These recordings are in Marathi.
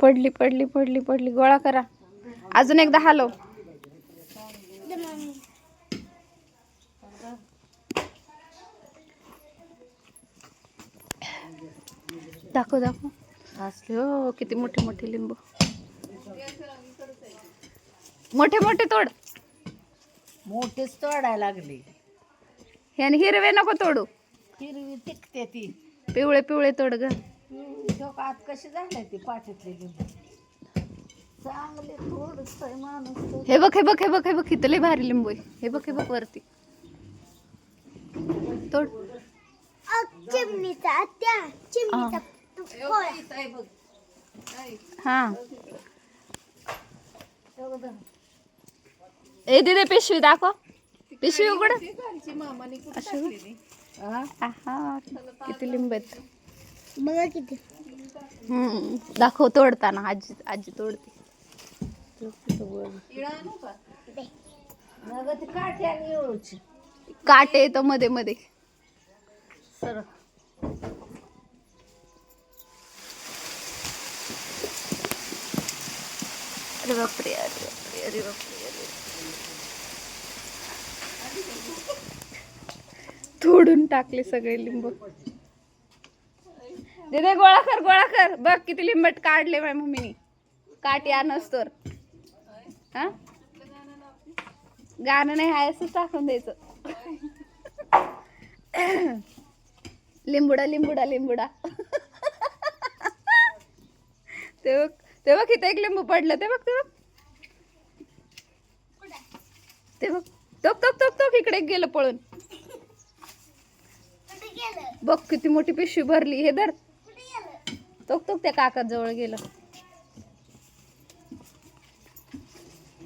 पडली पडली. पडली पडली गोळा करा. अजून एकदा हलव दाखव दाखव. असले हो किती मोठे मोठे लिंबू. मोठे मोठे तोड. मोठीच तोडायला लागली. याने हिरवे नको तोडू. हिरवी टिकते ती. पिवळे पिवळे तोड ग. आत कशी झालंय ती पाठीतली लिंबू चांगले थोडस माणूस हे बघ हे बघ हे बघ हे बघ इथं लय भारी लिंबू आहे. हे बघ हे बघ वरती. तोड. चिमणीचा त्या चिमणीचा हा. ए दिदे पिशवी दाखव. पिशवी उघड. किती लिंब आहेत. बघा किती. हम्म. दाखव तोडताना. आजी आजी तोडते. मग ती काठी आणि येळूची काटे येतं मध्ये मध्ये. सर अरे बापरे अरे बापरे अरे बापरे अरे तोडून टाकले सगळे लिंब. दे गोळा कर गोळा कर. बघ किती लिंबट काढले माझ्या मम्मीने. काट या तर. हा? गाणं नाही आहे असंच टाकून द्यायचं. लिंबुडा लिंबुडा लिंबुडा. ते बघ ते बघ इथे एक लिंबू पडलं. ते बघ ते बघ. ते बघ. तोक तोक तोक तोक इकडे गेलं पळून. बघ किती मोठी पिशवी भरली. हे धर. तोक तोक त्या काका जवळ गेलं.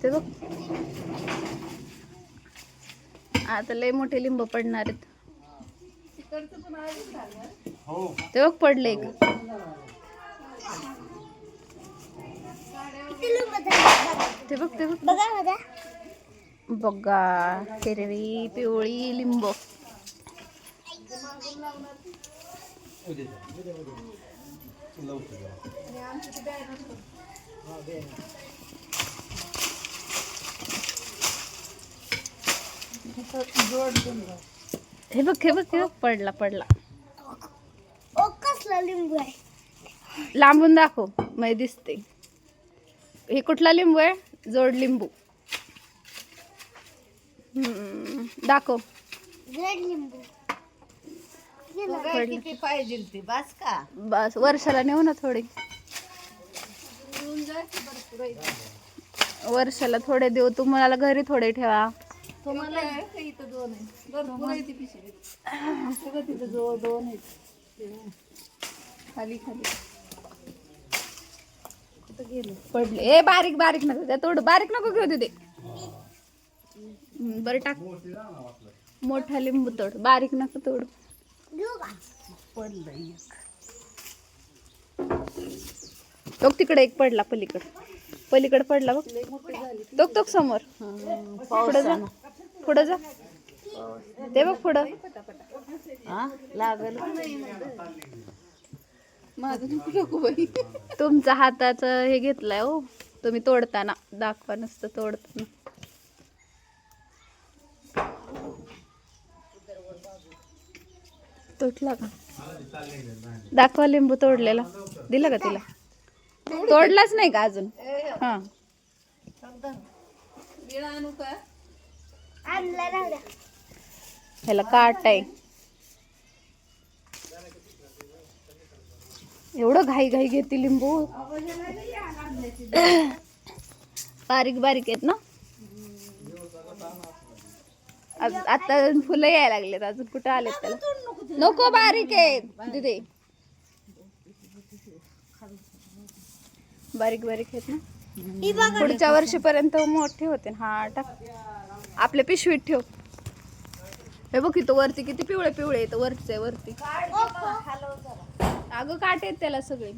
ते बघ. आता लय मोठे लिंब पडणार आहेत. ते बघ पडले? ते बघ ते बघा. बघा हिरवी पिवळी लिंब. हे बघ हे बघ हे बघ. पडला पडला. ओ कसला लिंबू आहे? लांबून दाखव मै दिसते. हे कुठला लिंबू आहे? जोड लिंबू. हम्म, दाखव. रेड लिंबू. गेलं. पडलं. किती पाहिजे ती? बस का? बस वर्षाला नेऊ ना थोडी. वर्षाला थोडे देऊ. तुम्हाला घरी थोडे ठेवा. तुम्हाला इथं दोन आहे भरपूर आहे ती पिशवी सगळं तिथं जवळ दोन आहेत. खाली खाली. कुठं गेले? पडले. ए बारीक बारीक नको त्या तोड बारीक नको घेऊ तिथे बरं टाक. मोठा लिंबू तोड. बारीक नको तोड. पडलं एक तिकडे एक पडला पलीकड. पलीकड पडला बघ. तोक तोक समोर. पुढं जा. पुढं जा. ते बघ पुढं. हा? लागल. तुमच्या हाताचं हे घेतलंय हो. तुम्ही तोडताना. दाखवा नसतं तोडताना. तुटला का? दाखवा लिंबू तोडलेला. दिला का तिला? तोडलाच नाही का अजून? हा. ह्याला काट आहे. एवढं घाई घाई घेते लिंबू. बारीक बारीक आहेत ना? आता फुलं यायला लागलेत अजून कुठं आलेत त्याला? नको बारीक आहेत दिदे. बारीक बारीक आहेत ना? पुढच्या वर्षीपर्यंत मोठे होते ना. हा टाक. आपल्या पिशवीत ठेव. हे बघ इथं वरती किती पिवळे पिवळे येतं वरचे वरती. अगं काटे आहेत त्याला सगळे.